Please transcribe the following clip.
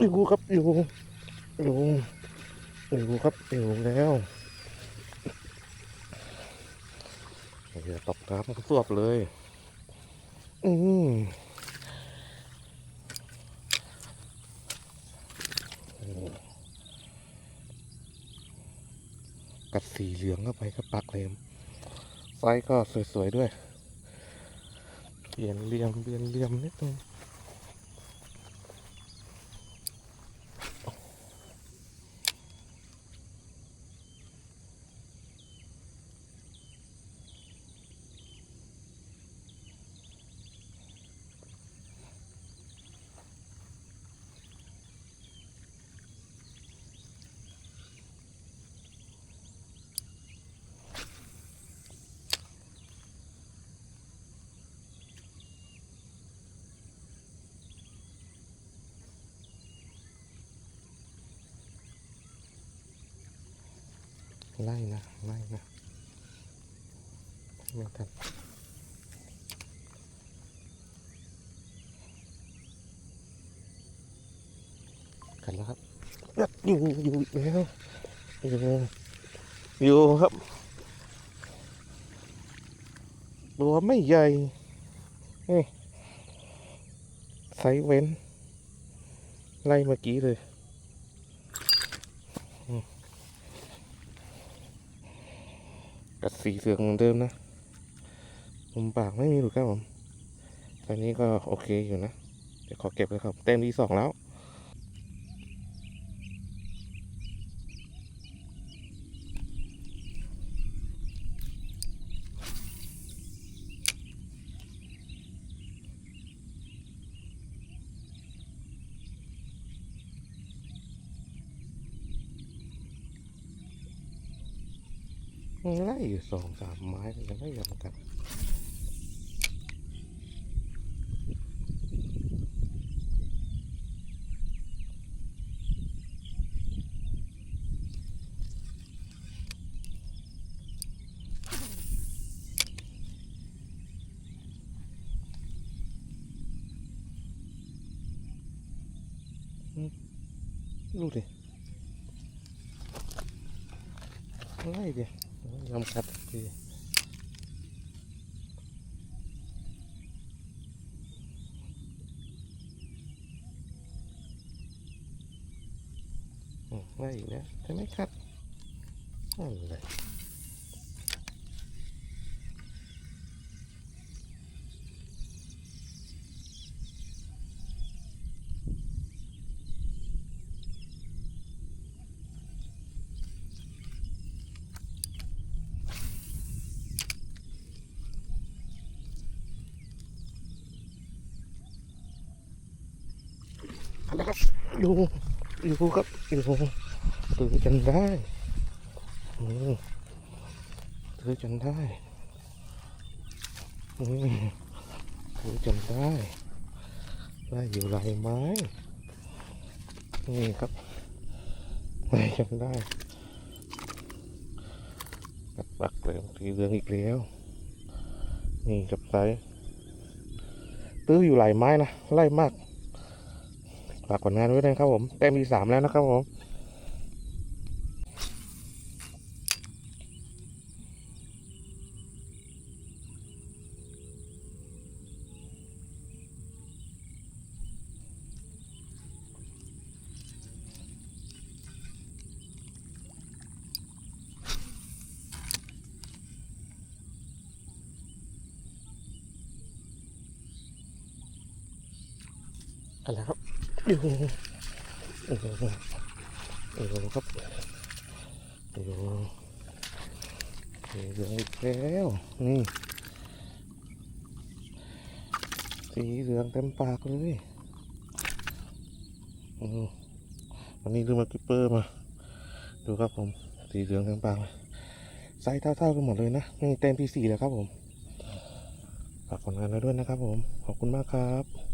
อยู่ครับอยู่อยู่อยู่ครับอยู่แล้วเดี๋ยวตบน้ำสวบเลย อืมกัดสีเหลืองเข้าไปก็ปักเลยไซส์ก็สวยๆด้วย เปลี่ยนเหลี่ยมเปลี่ยนเหลี่ยมนิดนึง ไล่นะไล่นะไม่ทันกันแล้วครับยัดอยู่อยู่อีกแล้วอยู่อยู่ครับตัวไม่ใหญ่นี่ไซเว้น ไล่เมื่อกี้เลย กัดสีเสือกเหมือนเดิมนะมุมปากไม่มีหลุดครับผมตอนนี้ก็โอเคอยู่นะ เดี๋ยวขอเก็บเลยครับ เต็มที่สองแล้ว ไล่อยู่สองสามไม้ยังไม่ยอมกัดดูดิไล่ดิย อมกัดทีอะอีกนะใช่ไหมครับ อะไรอยู่อยู่ครับอยู่ตื่นจนได้อืมตื่นจนได้อืมตื่นจนได้ได้อยู่หลายไม้นี่ครับได้จนได้ปักเลยสีเหลืองอีกแล้วนี่กับไซตื้ออยู่หลายไม้นะไล่มาก ฝากผลงานไว้ด้วยนะครับผมแต้มที่สามแล้วนะครับผมอะไรครับอยู่โอ้โหโอ้โหครับโอ้โหสีเหลืองอีกแล้วนี่สีเหลืองเต็มปากเลยอืมวันนี้ลืมมากิปเปอร์มา ดูครับผม สีเหลืองเต็มปากเลยไซส์เท่าๆกันหมดเลยนะนี่เต็มที่สี่แล้วครับผมฝากผลงานไว้ด้วยนะครับผม ขอบคุณมากครับ